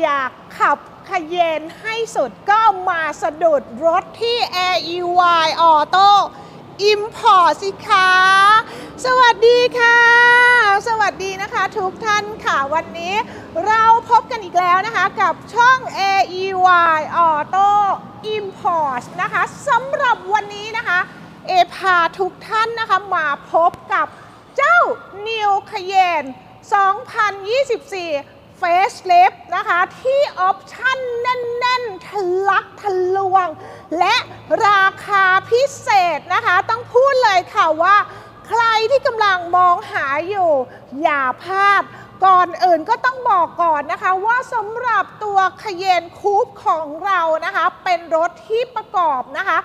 อยากขับขยเยนให้สุดก็มาสะดุดรถที่ AEY Auto Import สิคะ สวัสดีค่ะ สวัสดีนะคะทุกท่านค่ะ วันนี้เราพบกันอีกแล้วนะคะกับช่อง AEY Auto Import นะคะสำหรับวันนี้นะคะ เอพาทุกท่านนะคะมาพบกับเจ้า New Cayenne 2024 Facelift นะคะ ที่ออปชั่นแน่นๆทะลักทะลวง และราคาพิเศษนะคะ ต้องพูดเลยค่ะว่า ใครที่กำลังมองหาอยู่ อย่าพลาดก่อนอื่นก็ต้องบอกก่อนนะคะว่าสำหรับตัวคเยนคูปของเรานะคะ เป็นรถที่ประกอบนะคะ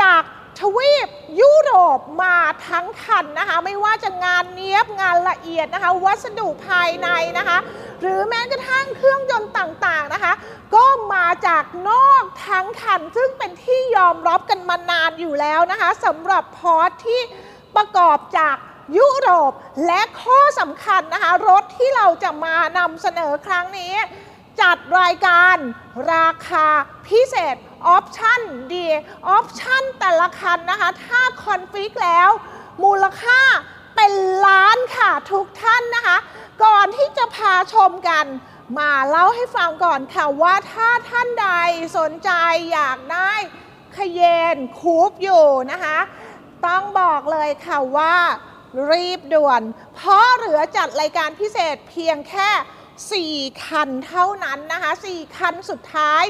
จาก ทวีปยุโรปมาทั้งคันนะคะ ไม่ว่าจะงานเนี้ยบงานละเอียดนะคะ วัสดุภายในนะคะ หรือแม้กระทั่งเครื่องยนต์ต่างๆนะคะ ก็มาจากนอกทั้งคัน ซึ่งเป็นที่ยอมรับกันมานานอยู่แล้วนะคะสำหรับพอร์ตที่ประกอบจากยุโรปและข้อสำคัญนะคะ รถที่เราจะมานำเสนอครั้งนี้ จัดรายการราคาพิเศษ ออปชันดีออปชันแต่ละคันนะคะ ถ้าคอนฟิกแล้ว มูลค่าเป็นล้านค่ะทุกท่านนะคะ ก่อนที่จะพาชมกันมาเล่าให้ฟังก่อนค่ะว่าถ้าท่านใดสนใจอยากได้ขยเยนคูปอยู่นะคะ ต้องบอกเลยค่ะว่ารีบด่วน เพราะเหลือจัดรายการพิเศษเพียงแค่ 4 คันเท่านั้นนะคะ 4 คันสุดท้าย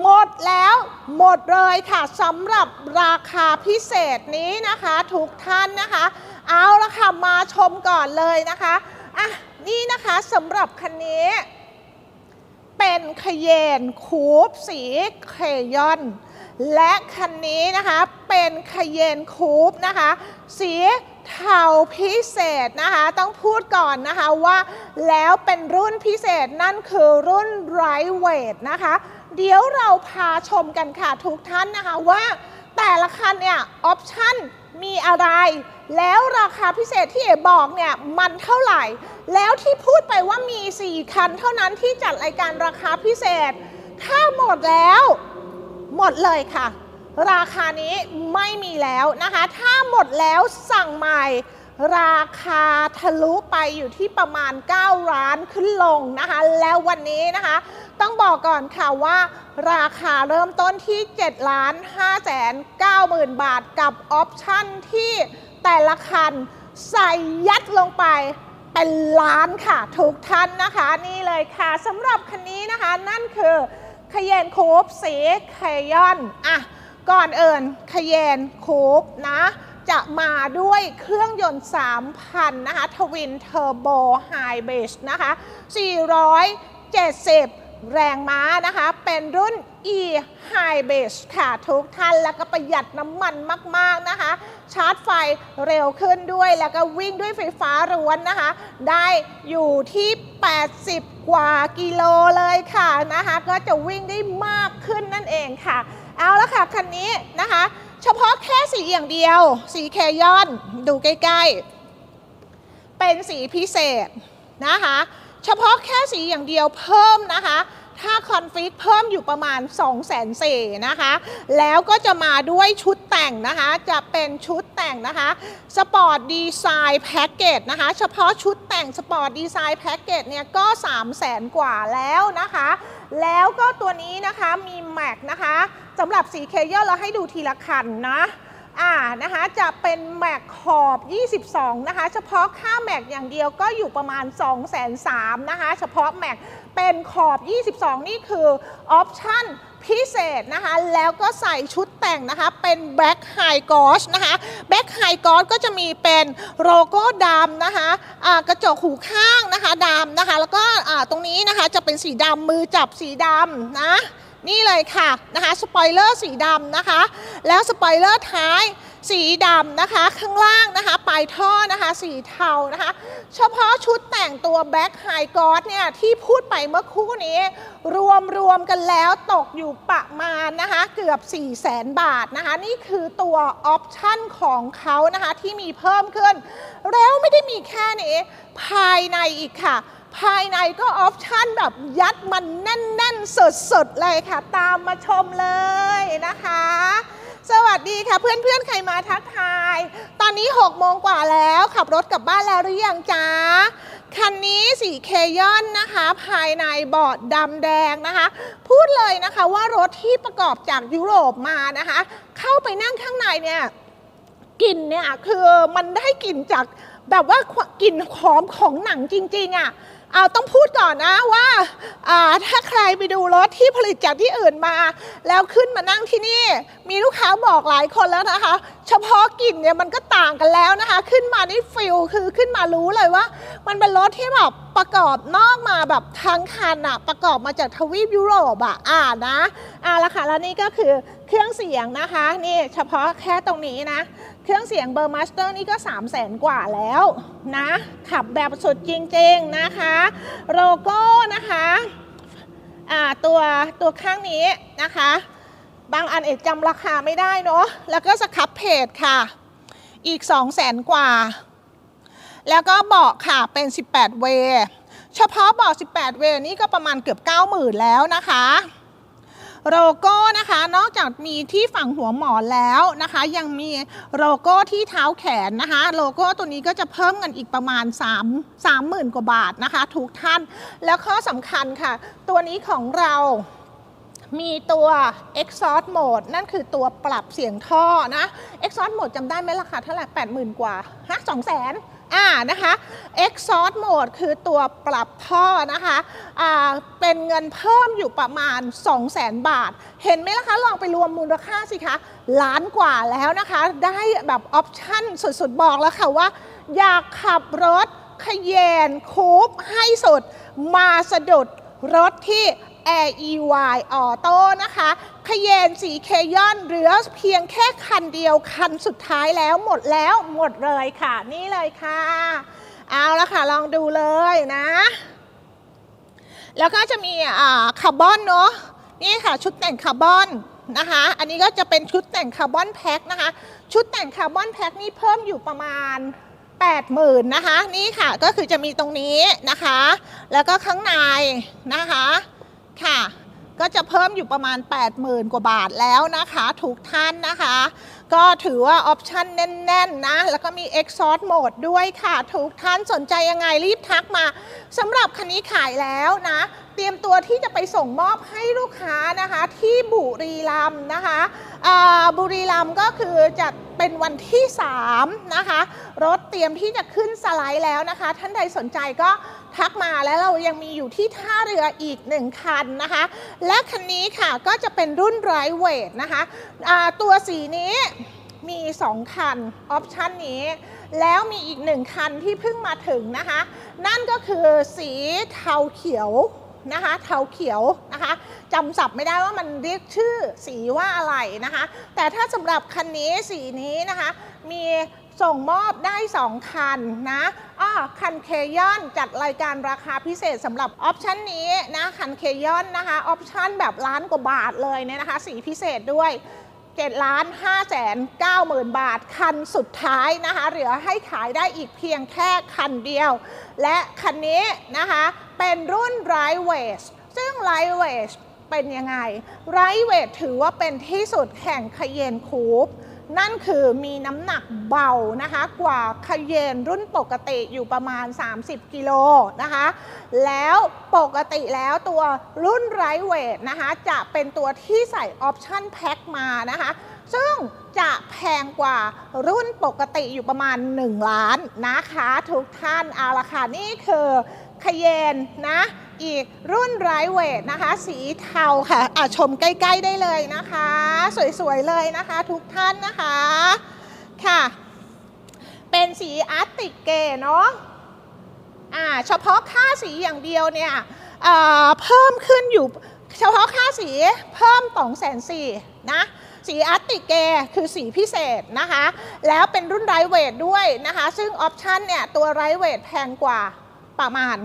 หมดแล้วหมดเลยค่ะสำหรับราคาพิเศษนี้นะคะ ทุกท่านนะคะ เอาละค่ะมาชมก่อนเลยนะคะอะนี่นะคะสำหรับคันนี้เป็นขยเยนคูปสีเคยอน และคันนี้นะคะเป็นขยเยนคูปนะคะ สีเทาพิเศษนะคะ ต้องพูดก่อนนะคะว่าแล้วเป็นรุ่นพิเศษนั่นคือรุ่นไรเวทนะคะ เดี๋ยวเราพาชมกันค่ะทุกท่านนะคะว่าแต่ละคันเนี่ยออปชั่นมีอะไร แล้วราคาพิเศษที่เอบอกเนี่ยมันเท่าไหร่ แล้วที่พูดไปว่ามี 4 คันเท่านั้นที่จัดรายการราคาพิเศษ ถ้าหมดแล้ว หมดเลยค่ะ ราคานี้ไม่มีแล้วนะคะ ถ้าหมดแล้วสั่งใหม่ ราคาทะลุไปอยู่ที่ประมาณ 9 ล้านขึ้นลงนะคะ แล้ววันนี้นะคะ ต้องบอกก่อนค่ะว่า ราคาเริ่มต้นที่ 7 ล้าน5แสน9หมื่นบาทกับออปชั่นที่แต่ละคันใส่ยัดลงไปเป็นล้านค่ะ ทุกท่านนะคะ นี่เลยค่ะสำหรับคันนี้นะคะนั่นคือขยนคูปสีเคยอนอะก่อนเอิญขยเยนคูปนะ จะมาด้วยเครื่องยนต์ 3,000 นะคะทวินเทอร์โบไฮบริดนะคะ 470 แรงม้านะคะ เป็นรุ่น e Hybrid ค่ะทุกท่าน แล้วก็ประหยัดน้ำมันมาก ๆ นะคะ ชาร์จไฟเร็วขึ้นด้วย แล้วก็วิ่งด้วยไฟฟ้าล้วนนะคะ ได้อยู่ที่ 80 กว่ากิโลเลยค่ะนะคะ ก็จะวิ่งได้มากขึ้นนั่นเองค่ะ เอาละค่ะ คันนี้นะคะ เฉพาะแค่สีอย่างเดียว สีเคยอนดูใกล้ๆ เป็นสีพิเศษนะคะ เฉพาะแค่สีอย่างเดียวเพิ่มนะคะ ถ้าคอนฟิกเพิ่มอยู่ประมาณ 2 0 0 0 0 0นะคะ แล้วก็จะมาด้วยชุดแต่งนะคะ จะเป็นชุดแต่งนะคะสปอร์ตดีไซน์แพ็กเกจนะคะ เฉพาะชุดแต่งสปอร์ตดีไซน์แพ็กเกจเนี่ยก็ 3 0 0แสนกว่าแล้วนะคะ แล้วก็ตัวนี้นะคะมีแม็กนะคะ สำหรับสีเคเยอร์เราให้ดูทีละคันนะอ่านะคะจะเป็นแม็กขอบ 22 นะคะ เฉพาะค่าแม็กอย่างเดียวก็อยู่ประมาณ2 3 0 0 0นะคะ เฉพาะแม็กเป็นขอบ 22 นี่คือออปชั่นพิเศษนะคะ แล้วก็ใส่ชุดแต่งนะคะ เป็นแบ็คไฮกอสนะคะแบ็คไฮกอสก็จะมีเป็นโลโก้ดำนะคะอ่ากระจกหูข้างนะคะดำนะคะ แล้วก็ตรงนี้นะคะจะเป็นสีดำมือจับสีดำนะ นี่เลยค่ะนะคะสปอยเลอร์สีดำนะคะ แล้วสปอยเลอร์ท้ายสีดำนะคะ ข้างล่างนะคะ ปลายท่อนะคะ สีเทานะคะ เฉพาะชุดแต่งตัวแบ็คไฮกอสเนี่ยที่พูดไปเมื่อคู่นี้ รวมรวมกันแล้วตกอยู่ประมาณนะคะ เกือบ 4 0 0แสนบาทนะคะ นี่คือตัวออปชั่นของเขานะคะ ที่มีเพิ่มขึ้น แล้วไม่ได้มีแค่นี้ ภายในอีกค่ะ ภายในก็ออปชั่นแบบยัดมันแน่นๆสดๆเลยค่ะ ตามมาชมเลยนะคะ สวัสดีค่ะเพื่อนๆ ใครมาทักทาย ตอนนี้ 6 โมงกว่าแล้ว ขับรถกลับบ้านแล้วหรือยังจ๊ะ คันนี้สีเคยอนนะคะ ภายในเบาะดำแดงนะคะ พูดเลยนะคะว่ารถที่ประกอบจากยุโรปมานะคะ เข้าไปนั่งข้างในเนี่ยกลิ่นเนี่ยคือมันได้กลิ่นจาก แบบว่ากลิ่นหอมของหนังจริงๆอะเอาต้องพูดก่อนนะว่าาถ้าใครไปดูรถที่ผลิตจากที่อื่นมา แล้วขึ้นมานั่งที่นี่ มีลูกค้าบอกหลายคนแล้วนะคะ เฉพาะกลิ่นเนี่ยมันก็ต่างกันแล้วนะคะ ขึ้นมานี่ฟิลคือขึ้นมารู้เลยว่า มันเป็นรถที่แบบประกอบนอกมาแบบทั้งคันอะประกอบมาจากทวีปยุโรปอะอ่านะอ่าละค่ะแล้วนี่ก็คือ เครื่องเสียงนะคะนี่เฉพาะแค่ตรงนี้นะ เครื่องเสียงเบอร์มาสเตอร์นี่ก็ 3 0 0แสนกว่าแล้วนะ ขับแบบสุดจริงๆนะคะโลโก้นะคะตัวตัวข้างนี้นะคะ บางอันเอกจำราคาไม่ได้เนาะแล้วก็สครับเพจค่ะ อีก 2 0 0แสนกว่า แล้วก็เบาะค่ะเป็น 18 เว เฉพาะเบาะ18 เวย์นี่ก็ประมาณเกือบ 90,000 แล้วนะคะ โลโก้นะคะ นอกจากมีที่ฝั่งหัวหมอนแล้วนะคะ ยังมีโลโก้ที่เท้าแขนนะคะ โลโก้ตัวนี้ก็จะเพิ่มกันอีกประมาณ 3 30,000 กว่าบาทนะคะ ทุกท่าน แล้วข้อสำคัญค่ะ ตัวนี้ของเรามีตัว exhaust mode นั่นคือตัวปรับเสียงท่อนะ exhaust mode จำได้ไหมราคาเท่าไหร่ 80,000 กว่าฮะ2 0 0 0 0 อ่านะคะ exhaust mode คือตัวปรับท่อนะคะอ่าเป็นเงินเพิ่มอยู่ประมาณ 200,000 บาท เห็นไหมล่ะคะ ลองไปรวมมูลค่าสิคะล้านกว่าแล้วนะคะ ได้แบบออปชั่นสุดๆ บอกแล้วค่ะว่า อยากขับรถขยเยนคูปให้สุด มาสะดุดรถที่ AEY Auto นะคะ ขยเยนสีเคยอนเหลือเพียงแค่คันเดียวคันสุดท้ายแล้วหมดแล้วหมดเลยค่ะ นี่เลยค่ะ เอาละค่ะ ลองดูเลยนะ แล้วก็จะมีอ่าคาร์บอนเนาะนี่ค่ะชุดแต่งคาร์บอนนะคะ อันนี้ก็จะเป็นชุดแต่งคาร์บอนแพ็คนะคะ ชุดแต่งคาร์บอนแพ็คนี่เพิ่มอยู่ประมาณ80,000นะคะ นี่ค่ะก็คือจะมีตรงนี้นะคะ แล้วก็ข้างในนะคะค่ะ ก็จะเพิ่มอยู่ประมาณ 80,000 กว่าบาทแล้วนะคะทุกท่านนะคะ ก็ถือว่าออปชั่นแน่นๆนะ แล้วก็มี Exhaust Mode ด้วยค่ะทุกท่านสนใจยังไงรีบทักมาสำหรับคันนี้ขายแล้วนะ เตรียมตัวที่จะไปส่งมอบให้ลูกค้านะคะ ที่บุรีรัมย์นะคะบุรีรัมย์ก็คือจะเป็นวันที่ 3 นะคะ รถเตรียมที่จะขึ้นสไลด์แล้วนะคะ ท่านใดสนใจก็ ทักมาแล้วเรายังมีอยู่ที่ท่าเรืออีก 1 คันนะคะ และคันนี้ค่ะก็จะเป็นรุ่นไรเวทนะคะะตัวสีนี้มี 2 คัน ออปชันนี้ แล้วมีอีกหนึ่งคันที่เพิ่งมาถึงนะคะ นั่นก็คือสีเทาเขียว นะคะเทาเขียวนะคะจำศัพท์ไม่ได้ว่ามันเรียกชื่อสีว่าอะไรนะคะ แต่ถ้าสำหรับคันนี้สีนี้นะคะ มีส่งมอบได้ 2 คันนะอ้อคันเคยอนจัดรายการราคาพิเศษสำหรับออปชันนี้นะคันเคยอนนะคะออปชันแบบล้านกว่าบาทเลยเนี่ยนะคะ สีพิเศษด้วย 7ล้าน5แสน9หมื่นบาท คันสุดท้ายนะคะเหลือให้ขายได้อีกเพียงแค่คันเดียว และคันนี้นะคะเป็นรุ่นไรเวสซึ่งไรเวสเป็นยังไงไรเวสถือว่าเป็นที่สุดแข่งคเยนคูป นั่นคือมีน้ำหนักเบานะคะกว่าคเยนรุ่นปกติอยู่ประมาณ 30 กิโลนะคะ แล้วปกติแล้วตัวรุ่นไรเวทนะคะจะเป็นตัวที่ใส่ออปชั่นแพ็คมานะคะ ซึ่งจะแพงกว่ารุ่นปกติอยู่ประมาณ 1 ล้านนะคะ ทุกท่านเอาละค่ะนี่คือคเยนนะ อีกรุ่นไรเวทนะคะ สีเทาค่ะอะชมใกล้ๆได้เลยนะคะ สวยๆเลยนะคะทุกท่านนะคะค่ะ เป็นสีอาร์ติกเกเนาะอ่าเฉพาะค่าสีอย่างเดียวเนี่ยเเพิ่มขึ้นอยู่เฉพาะค่าสีเพิ่ม2แสนสี่นะสีอาร์ติเกคือสีพิเศษนะคะ แล้วเป็นรุ่นไรเวทด้วยนะคะ ซึ่งออปชันเนี่ยตัวไรเวทแพงกว่าประมาณ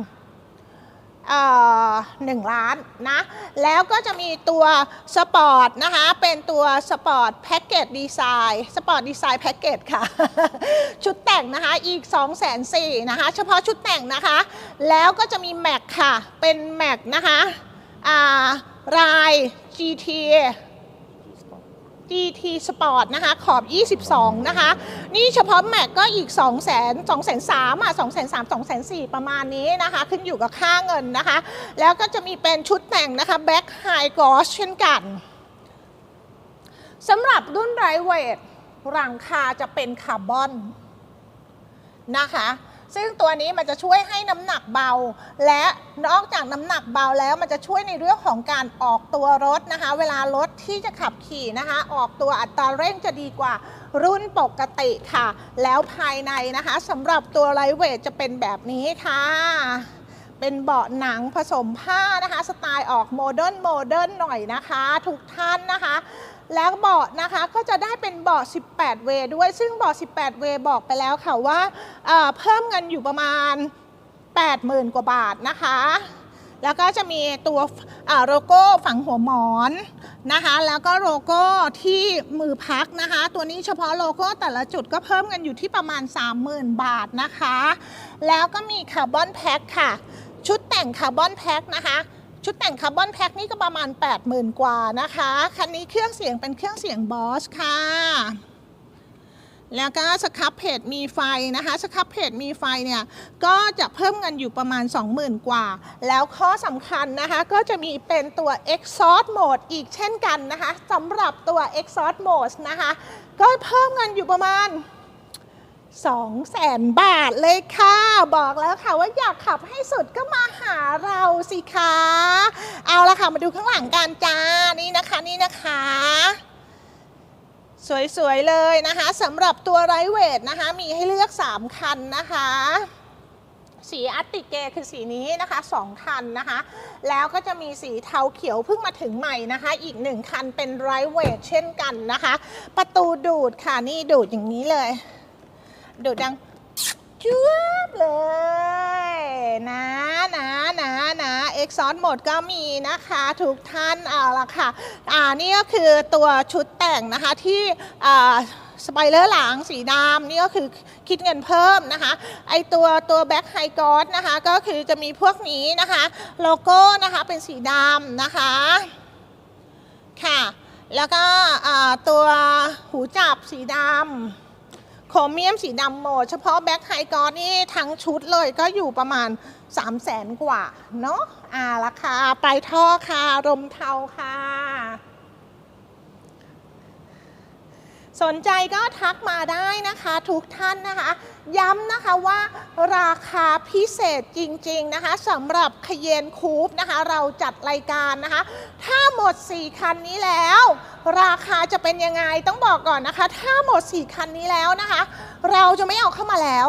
หนึ่งล้านนะ แล้วก็จะมีตัวสปอร์ตนะคะ เป็นตัวสปอร์ตแพ็กเกจดีไซน์สปอร์ตดีไซน์แพ็กเกจค่ะ ชุดแต่งนะคะอีก 2 4 0 0 0นะคะ เฉพาะชุดแต่งนะคะ แล้วก็จะมีแม็กค่ะ เป็นแม็กนะคะอ่าราย GT GT Sport นะคะ ขอบ 22 นะคะ นี่เฉพาะแม็กก็อีก 2 0 0 0 0 2 3 0 0 0อะ2 3 0 0 0 2 4 0ประมาณนี้นะคะ ขึ้นอยู่กับค่าเงินนะคะ แล้วก็จะมีเป็นชุดแต่งนะคะ Back High Gloss เช่นกันสำหรับรุ่นไรเวทหลังคาจะเป็นคาร์บอนนะคะ ซึ่งตัวนี้มันจะช่วยให้น้ำหนักเบา และนอกจากน้ำหนักเบาแล้วมันจะช่วยในเรื่องของการออกตัวรถนะคะ เวลารถที่จะขับขี่นะคะ ออกตัวอัตราเร่งจะดีกว่ารุ่นปกติค่ะ แล้วภายในนะคะสำหรับตัวไลท์เวทจะเป็นแบบนี้ค่ะ เป็นเบาะหนังผสมผ้านะคะ สไตล์ออกโมเดิร์นโมเดิร์นหน่อยนะคะ ทุกท่านนะคะ แล้วเบาะนะคะก็จะได้เป็นเบาะ 18 เวด้วย ซึ่งเบาะ 18 เวบอกไปแล้วค่ะว่าเเพิ่มเงินอยู่ประมาณ 80,000 กว่าบาทนะคะ แล้วก็จะมีตัวโลโก้ฝังหัวหมอนนะคะ แล้วก็โลโก้ที่มือพักนะคะ ตัวนี้เฉพาะโลโก้แต่ละจุดก็เพิ่มกันอยู่ที่ประมาณ 30,000 บาทนะคะ แล้วก็มีคาร์บอนแพ็คค่ะ ชุดแต่งคาร์บอนแพ็คนะคะ ชุดแต่งคาร์บอนแพ็คนี่ก็ประมาณ 80,000 กว่านะคะ คันนี้เครื่องเสียงเป็นเครื่องเสียงบอสค่ะ แล้วก็สครับเพจมีไฟนะคะ สครับเพจมีไฟเนี่ย ก็จะเพิ่มเงินอยู่ประมาณ 20,000 กว่า แล้วข้อสำคัญนะคะ ก็จะมีเป็นตัว Exhaust Mode อีกเช่นกันนะคะสำหรับตัว Exhaust Mode นะคะ ก็เพิ่มเงินอยู่ประมาณ 2แสนบาทเลยค่ะ บอกแล้วค่ะว่าอยากขับให้สุดก็มาหาเราสิคะ เอาละค่ะมาดูข้างหลังกันจ้านี่นะคะนี่นะคะ สวยๆเลยนะคะสำหรับตัวไรเวทนะคะ มีให้เลือก 3 คันนะคะสีอาร์ติเกคือสีนี้นะคะ2คันนะคะ แล้วก็จะมีสีเทาเขียวเพิ่งมาถึงใหม่นะคะ อีก 1 คันเป็นไรเวทเช่นกันนะคะ ประตูดูดค่ะนี่ดูดอย่างนี้เลย ดูดดังจุ๊บเลยนะนะนะนะเอ็กซอนหมดก็มีนะคะทุกท่านเอาละค่ะ อ่านี่ก็คือตัวชุดแต่งนะคะที่อ่าสไปเลอร์หลังสีดำนี่ก็คือคิดเงินเพิ่มนะคะ ไอตัวตัวแบ็คไฮกอสนะคะ ก็คือจะมีพวกนี้นะคะ โลโก้นะคะเป็นสีดำนะคะ ค่ะ แล้วก็ตัวหูจับสีดำ โครเมียมสีดำโหมดเฉพาะแบ็คไฮกอนี่ทั้งชุดเลยก็อยู่ประมาณ 3 0 0แสนกว่าเนาะอ่าราคาปลายท่อค่ะ รมเทาค่ะ สนใจก็ทักมาได้นะคะทุกท่านนะคะ ย้ำนะคะว่าราคาพิเศษจริงๆนะคะสำหรับคเยนคูปนะคะ เราจัดรายการนะคะ ถ้าหมด 4 คันนี้แล้ว ราคาจะเป็นยังไงต้องบอกก่อนนะคะ ถ้าหมด 4 คันนี้แล้วนะคะ เราจะไม่เอาเข้ามาแล้ว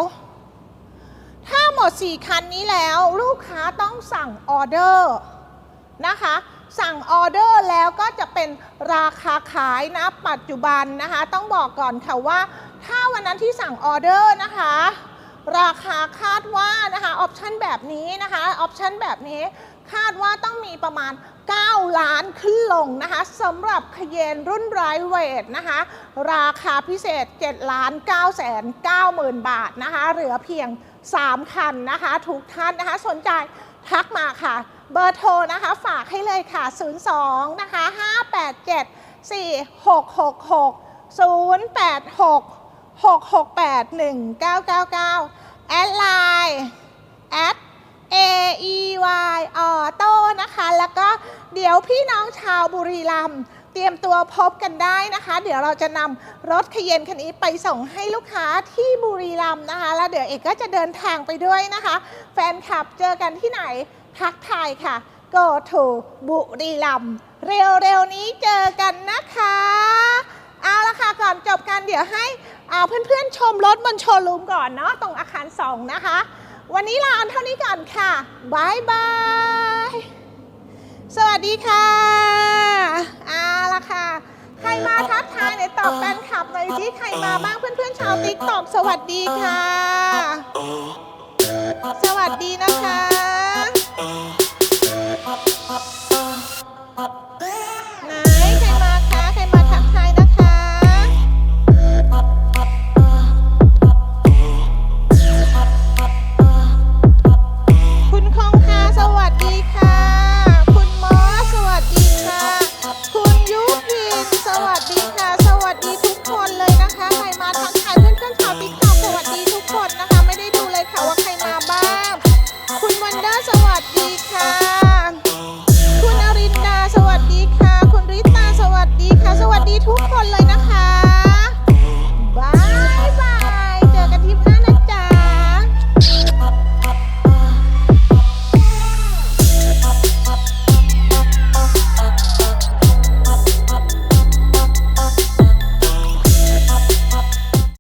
ถ้าหมด 4 คันนี้แล้วลูกค้าต้องสั่งออเดอร์นะคะ สั่งออเดอร์แล้วก็จะเป็นราคาขายนะปัจจุบันนะคะ ต้องบอกก่อนค่ะว่า ถ้าวันนั้นที่สั่งออเดอร์นะคะ ราคาคาดว่านะคะออปชันแบบนี้นะคะออปชันแบบนี้คาดว่าต้องมีประมาณ 9 ล้านขึ้นลงนะคะสำหรับคเยนรุ่นไรเวทนะคะ ราคาพิเศษ 7 ล้าน9แสน9หมื่นบาทนะคะ เหลือเพียง 3 คันนะคะ ทุกท่านนะคะ สนใจทักมาค่ะ เบอร์โทรนะคะ ฝากให้เลยค่ะ 02 นะคะ 587 4666 086 668 1999 แอดไลน์แอด A E Y ออโต้นะคะ แล้วก็เดี๋ยวพี่น้องชาวบุรีรัมย์ รียมตัวพบกันได้นะคะ เดี๋ยวเราจะนำรถขยเยนคันนี้ไปส่งให้ลูกค้าที่บุรีรัมย์นะคะ แล้วเดี๋ยวเอกก็จะเดินทางไปด้วยนะคะ แฟนคลับเจอกันที่ไหนทักทายค่ะ go to บุรีรัมย์เร็วๆนี้เจอกันนะคะ เอาละค่ะก่อนจบกันเดี๋ยวให้เอาเพื่อนๆชมรถบนโชว์รูมก่อนเนาะตรงอาคาร 2 นะคะ วันนี้ลาเท่านี้ก่อนค่ะบายบาย สวัสดีค่ะอาละค่ะ ใครมาทักทายในตอบแฟนคลับหน่อยสิใครมาบ้างเพื่อนๆชาวติ๊กตอบสวัสดีค่ะ